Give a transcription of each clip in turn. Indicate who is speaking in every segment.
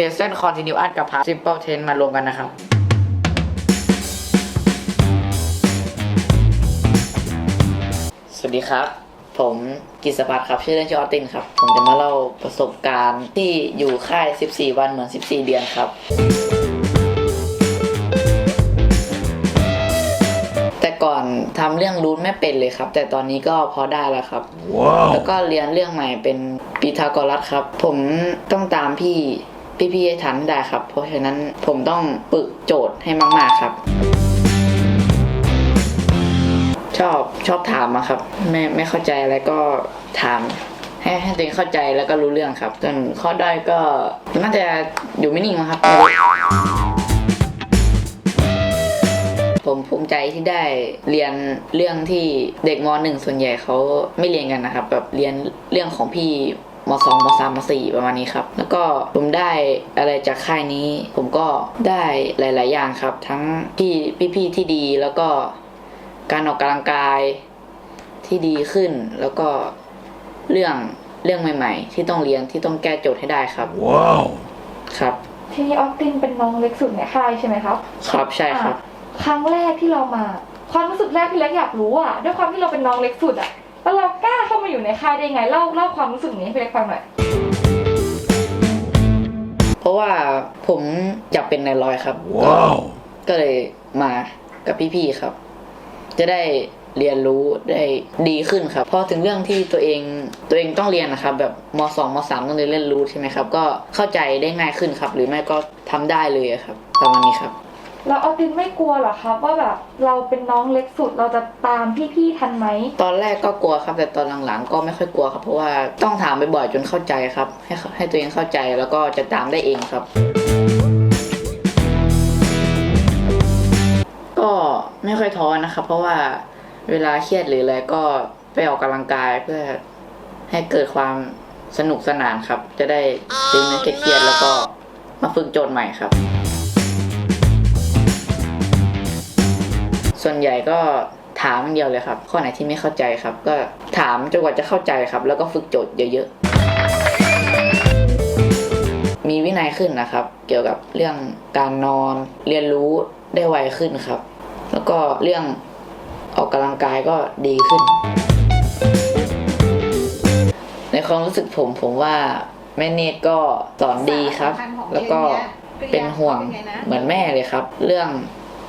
Speaker 1: present continuous กับ past simple tense มารวมกันนะครับ สวัสดีครับ ผมกิษพัฒน์ครับ ชื่อเล่นชื่อออสตินครับ ผมจะมาเล่าประสบการณ์ที่อยู่ค่าย 14 วันเหมือน 14 เดือนครับ แต่ก่อนทำเรื่องรูทไม่เป็นเลยครับ แต่ตอนนี้ก็พอได้แล้วครับ แล้วก็เรียนเรื่องใหม่เป็นปีทาโกรัสครับ ผมต้องตามพี่ พี่ๆให้ทันให้ได้ครับ เพราะฉะนั้นผมต้องปึกโจทย์ให้มากๆครับ ชอบชอบถามอะครับ ไม่ไม่เข้าใจอะไรก็ถามให้ให้ตัวเองเข้าใจแล้วก็รู้เรื่องครับส่วนข้อด้อยก็น่าจะอยู่ไม่นิ่งมั้งครับ ผมภูมิใจที่ได้เรียนเรื่องที่เด็กมหนึ่งส่วนใหญ่เขาไม่เรียนกันนะครับ แบบเรียนเรื่องของพี่ มสองมสามมสี่ประมาณนี้ครับ แล้วก็ผมได้อะไรจากค่ายนี้ ผมก็ได้หลาย ๆ อย่างครับ ทั้งพี่พี่ๆที่ดีแล้วก็การออกกำลังกายที่ดีขึ้น แล้วก็เรื่องเรื่องใหม่ ๆ ที่ต้องเรียนที่ต้องแก้โจทย์ให้ได้ครับ
Speaker 2: Wow.
Speaker 1: ครับ
Speaker 3: ทีนี้ออสตินเป็นน้องเล็กสุดในค่ายใช่ไหมครับ
Speaker 1: ครับใช่ครับ
Speaker 3: อะครั้งแรกที่เรามา ความรู้สึกแรกที่เล็กอยากรู้อะด้วยความที่เราเป็นน้องเล็กสุดอะ แล้วเรากล้าเข้ามาอยู่ในค่ายได้ไงเล่าเล่าความรู้สึกนี้ให้พี่เล็กฟังหน่อย
Speaker 1: เพราะว่าผมอยากเป็นนายร้อยครับ
Speaker 2: Wow.
Speaker 1: ก็เลยมากับพี่ๆครับ จะได้เรียนรู้ได้ดีขึ้นครับ พอถึงเรื่องที่ตัวเองตัวเองต้องเรียนนะครับ แบบมสองมสามต้องเรียนเรียนรู้ใช่ไหมครับ ก็เข้าใจได้ง่ายขึ้นครับ หรือไม่ก็ทำได้เลยอะครับประมาณนี้ครับ
Speaker 3: แล้วออตินไม่กลัวเหรอครับ ว่าแบบเราเป็นน้องเล็กสุดเราจะตามพี่ๆทันไหม
Speaker 1: ตอนแรกก็กลัวครับ แต่ตอนหลังๆ ก็ไม่ค่อยกลัวครับ เพราะว่าต้องถามบ่อยๆจนเข้าใจครับ ให้ให้ตัวเองเข้าใจแล้วก็จะตามได้เองครับ ก็ไม่ค่อยท้อนะครับ เพราะว่าเวลาเครียดหรืออะไรก็ไปออกกำลังกายเพื่อให้เกิดความสนุกสนานครับ จะได้ดึงไม่เครียดแล้วก็มาฝึกโจทย์ใหม่ครับ ส่วนใหญ่ก็ถามอย่างเดียวเลยครับ ข้อไหนที่ไม่เข้าใจครับ ก็ถามจนกว่าจะเข้าใจครับ แล้วก็ฝึกโจทย์เยอะๆ มีวินัยขึ้นนะครับ เกี่ยวกับเรื่องการนอน เรียนรู้ได้ไวขึ้นครับ แล้วก็เรื่องออกกำลังกายก็ดีขึ้น ในความรู้สึกผมผมว่าแม่เนตรก็สอนดีครับ แล้วก็เป็นห่วงเหมือนแม่เลยครับ เรื่อง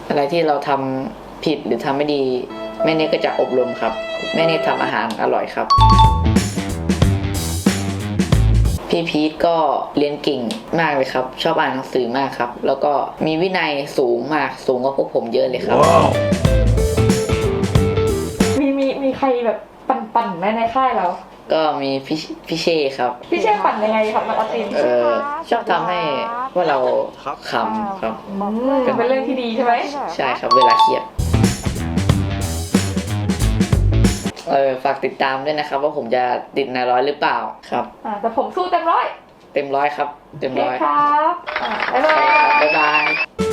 Speaker 1: อะไรที่เราทำ ผิดหรือทำไม่ดีแม่เนตรก็จะอบรมครับแม่เนตรทำอาหารอร่อยครับ พี่พีทก็เรียนเก่งมากเลยครับ ชอบอ่านหนังสือมากครับ แล้วก็มีวินัยสูงมากสูงกว่าพวกผมเยอะเลยครับ
Speaker 2: Wow.
Speaker 3: มีมีมีใครแบบปั่นๆไหมในค่ายเรา
Speaker 1: ก็มีพี่พี่เช่ครับ
Speaker 3: พี่เช่ปั่นยังไงครับน้องออสติน
Speaker 1: เออชอบทำให้ว่าเราขำครับ
Speaker 3: อืมเป็นเรื่องที่ดีใช่ไหม
Speaker 1: ใช่ครับเวลาเครียด เออฝากติดตามด้วยนะครับ ว่าผมจะติดในร้อยหรือเปล่าครับ
Speaker 3: อ่าแต่ผมสู้เต็มร้อย
Speaker 1: เต็มร้อยครับ เต็ม
Speaker 3: โอเค
Speaker 1: ร้อย
Speaker 3: ครับอ่าบ๊ายบาย
Speaker 1: บ๊ายบาย